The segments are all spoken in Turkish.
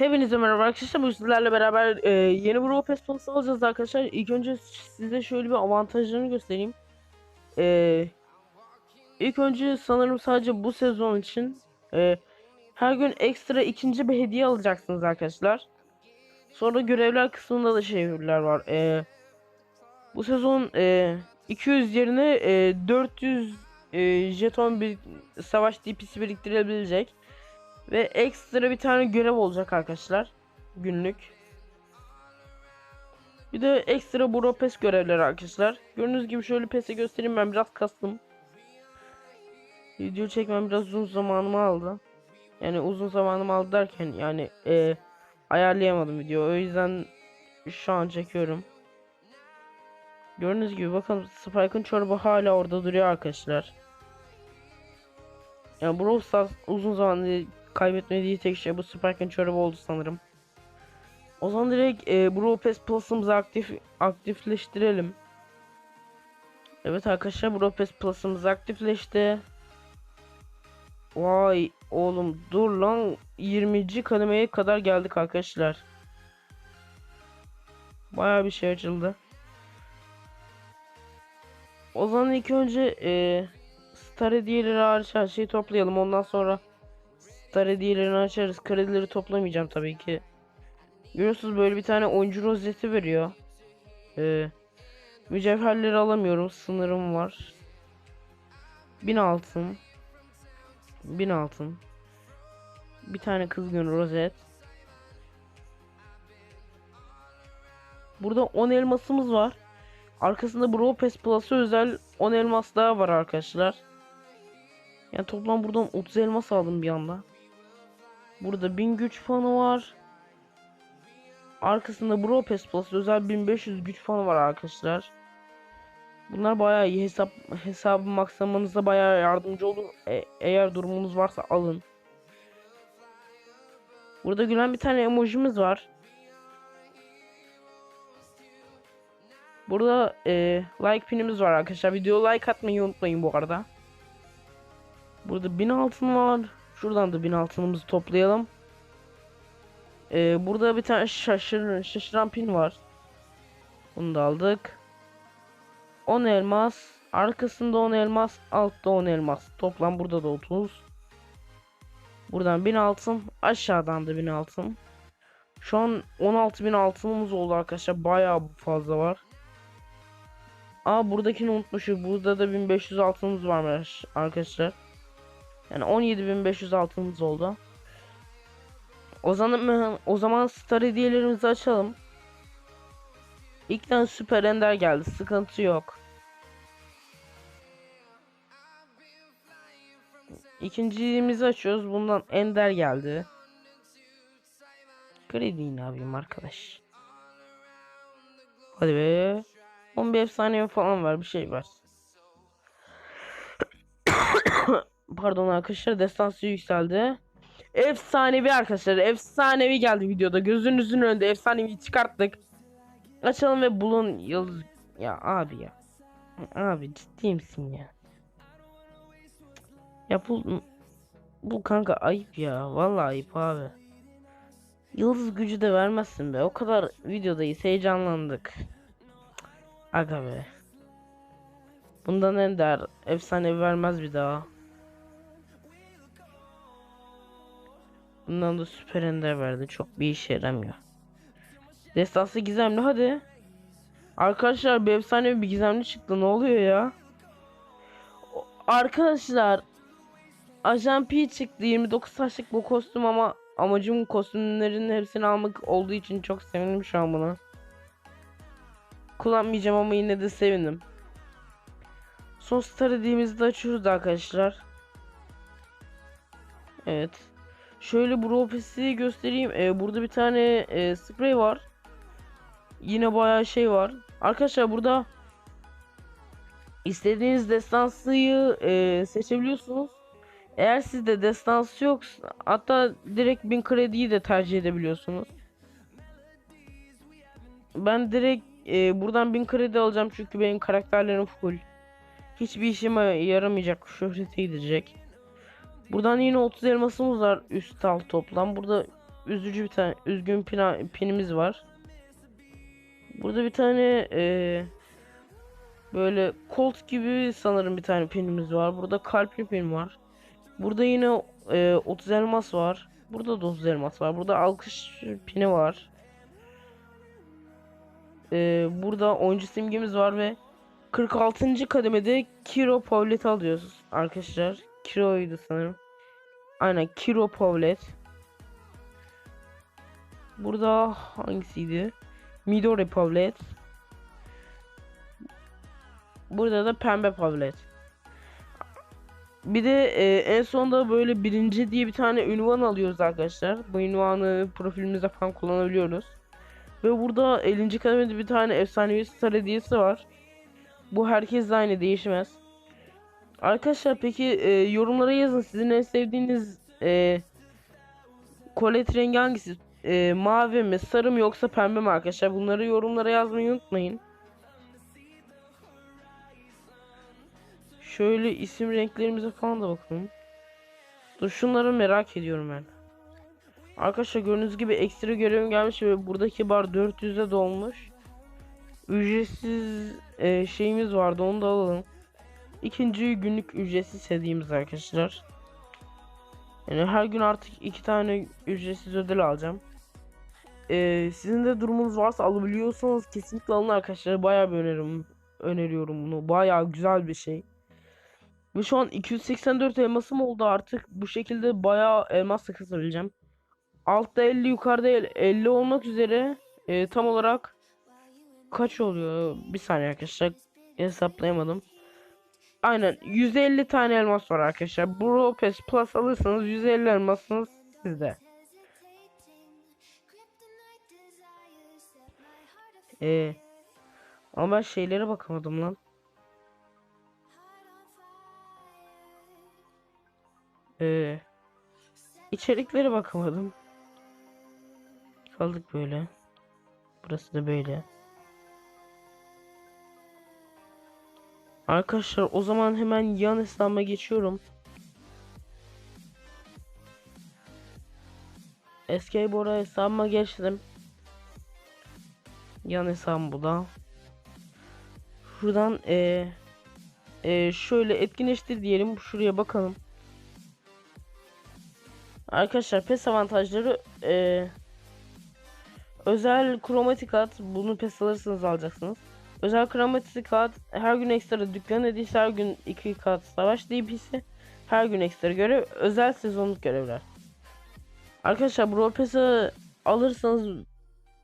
Hepinize merhaba arkadaşlar. Bu sizlerle beraber e, yeni bir Robopes Plus alacağız arkadaşlar. İlk önce size şöyle bir avantajlarını göstereyim. E, ilk önce sanırım sadece bu sezon için e, her gün ekstra ikinci bir hediye alacaksınız arkadaşlar. Sonra görevler kısmında da şeyler var. E, bu sezon e, 200 yerine e, 400 e, jeton bir savaş DP'si biriktirebilecek. Ve ekstra bir tane görev olacak arkadaşlar. Günlük. Bir de ekstra bro pes görevleri arkadaşlar. Gördüğünüz gibi şöyle pesi göstereyim ben biraz kastım. Video çekmem biraz uzun zamanımı aldı. Yani uzun zamanımı aldı derken yani e, ayarlayamadım video. O yüzden şu an çekiyorum. Gördüğünüz gibi bakın Spike'ın çorba hala orada duruyor arkadaşlar. Yani Brawl Stars uzun zamandır kaybetmediği tek şey bu Spike'ın çorabı oldu sanırım. O zaman direkt e, Brawl Pass Plus'ımızı aktif aktifleştirelim. Evet arkadaşlar Brawl Pass Plus'ımız aktifleşti. Vay oğlum dur lan 20. kademeye kadar geldik arkadaşlar. Baya bir şey açıldı. O zaman ilk önce e, Star hediyeleri hariç her şeyi toplayalım ondan sonra Star hediyelerini açarız. Kredileri toplamayacağım tabii ki. Görüyorsunuz böyle bir tane oyuncu rozeti veriyor. Ee, mücevherleri alamıyorum. Sınırım var. 1000 altın. 1000 altın. Bir tane kızgın rozet. Burada 10 elmasımız var. Arkasında Brawl Pass Plus'a özel 10 elmas daha var arkadaşlar. Yani toplam buradan 30 elmas aldım bir anda. Burada 1000 güç puanı var. Arkasında Bro Pass Plus özel 1500 güç puanı var arkadaşlar. Bunlar bayağı iyi hesap hesabı maksamanıza bayağı yardımcı olur. E, eğer durumunuz varsa alın. Burada gülen bir tane emojimiz var. Burada e, like pinimiz var arkadaşlar. Video like atmayı unutmayın bu arada. Burada 1000 altın var. Şuradan da 1000 altınımızı toplayalım. Ee, burada bir tane şaşır, şaşıran pin var. Bunu da aldık. 10 elmas. Arkasında 10 elmas. Altta 10 elmas. Toplam burada da 30. Buradan 1000 altın. Aşağıdan da 1000 altın. Şu an 16.000 altınımız oldu arkadaşlar. Bayağı fazla var. Aa buradakini unutmuşum. Burada da 1500 altınımız varmış arkadaşlar. Yani 17.500 altınımız oldu. O zaman o zaman star hediyelerimizi açalım. İlkten süper ender geldi. Sıkıntı yok. İkincimizi açıyoruz. Bundan ender geldi. Kredi ne yapayım arkadaş. Hadi be. 11 efsane falan var bir şey var. Pardon arkadaşlar destansı yükseldi. Efsanevi arkadaşlar. Efsanevi geldi videoda. Gözünüzün önünde efsanevi çıkarttık. Açalım ve bulun yıldız. Ya abi ya. Abi ciddi misin ya? Ya bu bu kanka ayıp ya. Vallahi ayıp abi. Yıldız gücü de vermezsin be. O kadar videodayız heyecanlandık. Aga be. Bundan en der efsanevi vermez bir daha. Bundan da süper ender verdi. Çok bir işe yaramıyor. Destansı gizemli hadi. Arkadaşlar bir efsane bir gizemli çıktı. Ne oluyor ya? Arkadaşlar Ajan P çıktı 29 saçlık bu kostüm ama amacım kostümlerin hepsini almak olduğu için çok sevindim şu an buna. Kullanmayacağım ama yine de sevindim. Son star hediyemizi de açıyoruz arkadaşlar. Evet. Şöyle bu ropesi göstereyim. Ee, burada bir tane e, sprey var. Yine bayağı şey var. Arkadaşlar burada istediğiniz destansıyı e, seçebiliyorsunuz. Eğer sizde destansı yoksa hatta direkt 1000 krediyi de tercih edebiliyorsunuz. Ben direkt e, buradan 1000 kredi alacağım çünkü benim karakterlerim full. Hiçbir işime yaramayacak şöhrete gidecek. Buradan yine 30 elmasımız var üst alt toplam. Burada üzücü bir tane üzgün pinimiz var. Burada bir tane eee, böyle Colt gibi sanırım bir tane pinimiz var. Burada kalpli pin var. Burada yine eee 30 elmas var. Burada da 30 elmas var. Burada alkış pini var. Eee, burada oyuncu simgemiz var ve 46. kademede Kiro Paulet alıyoruz arkadaşlar. Kiro'ydu sanırım. Aynen Kiro Paulet. Burada hangisiydi? Midori Paulet. Burada da Pembe Paulet. Bir de e, en sonda böyle birinci diye bir tane ünvan alıyoruz arkadaşlar. Bu ünvanı profilimizde falan kullanabiliyoruz. Ve burada 50. kademede bir tane efsanevi star hediyesi var. Bu herkesle aynı değişmez. Arkadaşlar peki e, yorumlara yazın sizin en sevdiğiniz e, kolet rengi hangisi? E, mavi mi, sarı mı yoksa pembe mi arkadaşlar? Bunları yorumlara yazmayı unutmayın. Şöyle isim renklerimize falan da bakalım. Dur şunları merak ediyorum ben. Arkadaşlar gördüğünüz gibi ekstra görevim gelmiş ve buradaki bar 400'e dolmuş. Ücretsiz e, şeyimiz vardı onu da alalım. İkinci günlük ücretsiz hediyemiz arkadaşlar. Yani her gün artık iki tane ücretsiz ödül alacağım. Ee, sizin de durumunuz varsa alabiliyorsanız kesinlikle alın arkadaşlar. Bayağı bir öneririm, öneriyorum bunu. Bayağı güzel bir şey. Ve şu an 284 elmasım oldu artık. Bu şekilde bayağı elmas kasabileceğim. Altta 50 yukarıda 50 olmak üzere e, tam olarak kaç oluyor? Bir saniye arkadaşlar hesaplayamadım. Aynen 150 tane elmas var arkadaşlar. Bro Pass Plus alırsanız 150 elmasınız sizde. Ee, ama ben şeylere bakamadım lan. Ee, içeriklere bakamadım. Kaldık böyle. Burası da böyle. Arkadaşlar o zaman hemen yan hesabıma geçiyorum. Eski Bora hesabıma geçtim. Yan hesabım bu da. Şuradan e, e, şöyle etkinleştir diyelim. Şuraya bakalım. Arkadaşlar PES avantajları e, özel kromatik at. Bunu PES alırsanız alacaksınız. Özel kromatik kağıt her gün ekstra dükkan hediyesi her gün iki kat savaş DP'si her gün ekstra görev özel sezonluk görevler. Arkadaşlar Brawl Pass'ı alırsanız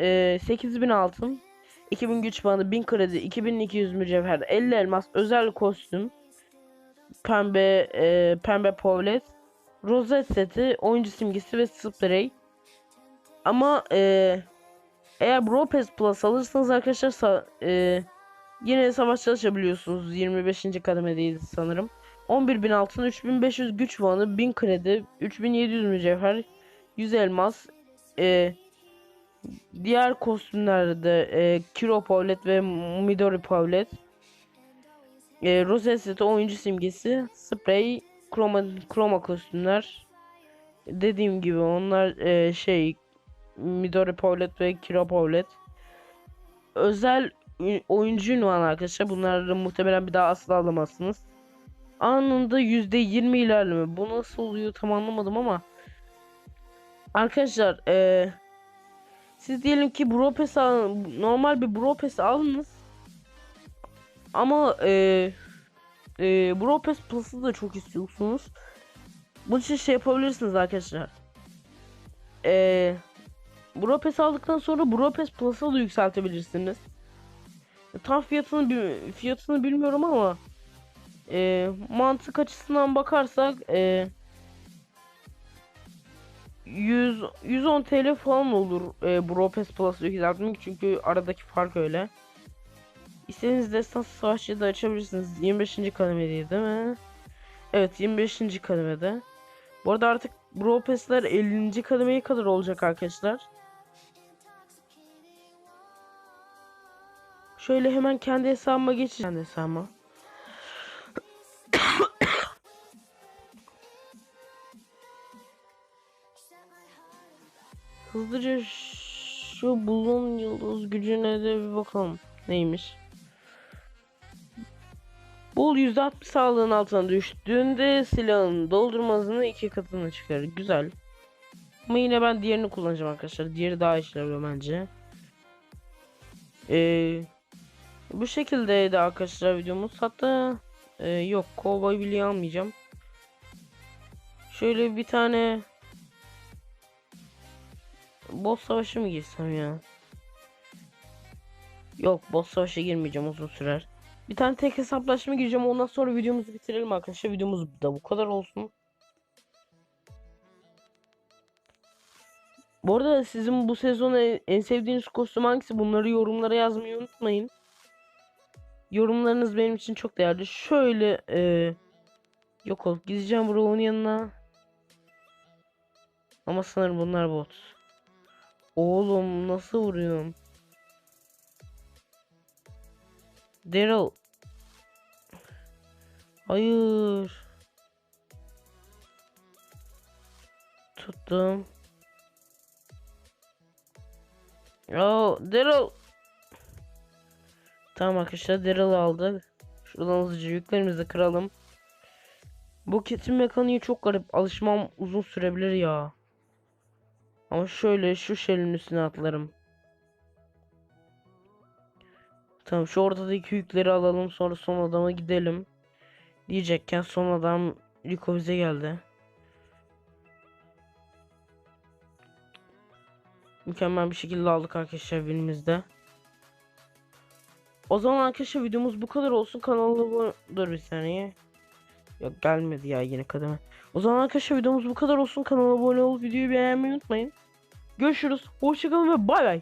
e, 8000 altın 2000 güç puanı 1000 kredi 2200 mücevher 50 elmas özel kostüm pembe e, pembe povlet rozet seti oyuncu simgesi ve sprey ama eee eğer Brawl Pass Plus alırsanız arkadaşlar sa- e, yine savaş çalışabiliyorsunuz. 25. kademedeyiz sanırım. 11.000 altın, 3500 güç puanı, 1000 kredi, 3700 mücevher, 100 elmas. E, diğer kostümlerde e, Kiro Paulet ve Midori Paulet. E, Rosette seti, oyuncu simgesi, sprey, kroma, kroma kostümler. Dediğim gibi onlar e, şey Midori Paulet ve Kiro Paulet. Özel oyuncu ünvanı arkadaşlar. Bunları muhtemelen bir daha asla alamazsınız. Anında %20 ilerleme. Bu nasıl oluyor tam anlamadım ama. Arkadaşlar eee siz diyelim ki Bro Pass al- normal bir Bro Pass alınız. Ama eee eee Bro Pass Plus'ı da çok istiyorsunuz. Bunun için şey yapabilirsiniz arkadaşlar. Eee Bro Pass aldıktan sonra Bro Pass Plus'a da yükseltebilirsiniz. Tam fiyatını fiyatını bilmiyorum ama e, mantık açısından bakarsak e, 100 110 TL falan olur e, Bro Plus'ı yükseltmek çünkü aradaki fark öyle. İstediğiniz destansı savaşçıyı da açabilirsiniz. 25. kademedeydi değil mi? Evet 25. kademede. Bu arada artık Bro Pass'ler 50. kademeye kadar olacak arkadaşlar. Şöyle hemen kendi hesabıma geçeceğim kendi hesabıma. Hızlıca şu bulun yıldız gücüne de bir bakalım. Neymiş? Bul %60 sağlığın altına düştüğünde silahın doldurma hızını iki katına çıkarır. Güzel. Ama yine ben diğerini kullanacağım arkadaşlar. Diğeri daha işlevli bence. Ee, bu şekildeydi arkadaşlar videomuz. Hatta e, yok kovboy bilye almayacağım. Şöyle bir tane boss savaşı mı girsem ya? Yok boss savaşa girmeyeceğim uzun sürer. Bir tane tek hesaplaşma gireceğim ondan sonra videomuzu bitirelim arkadaşlar. Videomuz da bu kadar olsun. Bu arada sizin bu sezon en sevdiğiniz kostüm hangisi? Bunları yorumlara yazmayı unutmayın. Yorumlarınız benim için çok değerli. Şöyle e, yok olup gideceğim Brown'un yanına. Ama sanırım bunlar bot. Oğlum nasıl vuruyorum? Daryl. Hayır. Tuttum. Oh, Daryl. Tamam arkadaşlar Daryl aldık. Şuradan hızlıca yüklerimizi kıralım. Bu kesim mekaniği çok garip. Alışmam uzun sürebilir ya. Ama şöyle şu şelin üstüne atlarım. Tamam şu ortadaki yükleri alalım sonra son adama gidelim. Diyecekken son adam Rico bize geldi. Mükemmel bir şekilde aldık arkadaşlar elimizde. O zaman arkadaşlar videomuz bu kadar olsun. Abone... Dur bir saniye. Yok gelmedi ya yine kademe. O zaman arkadaşlar videomuz bu kadar olsun. Kanala abone olup videoyu beğenmeyi unutmayın. Görüşürüz. Hoşçakalın ve bay bay.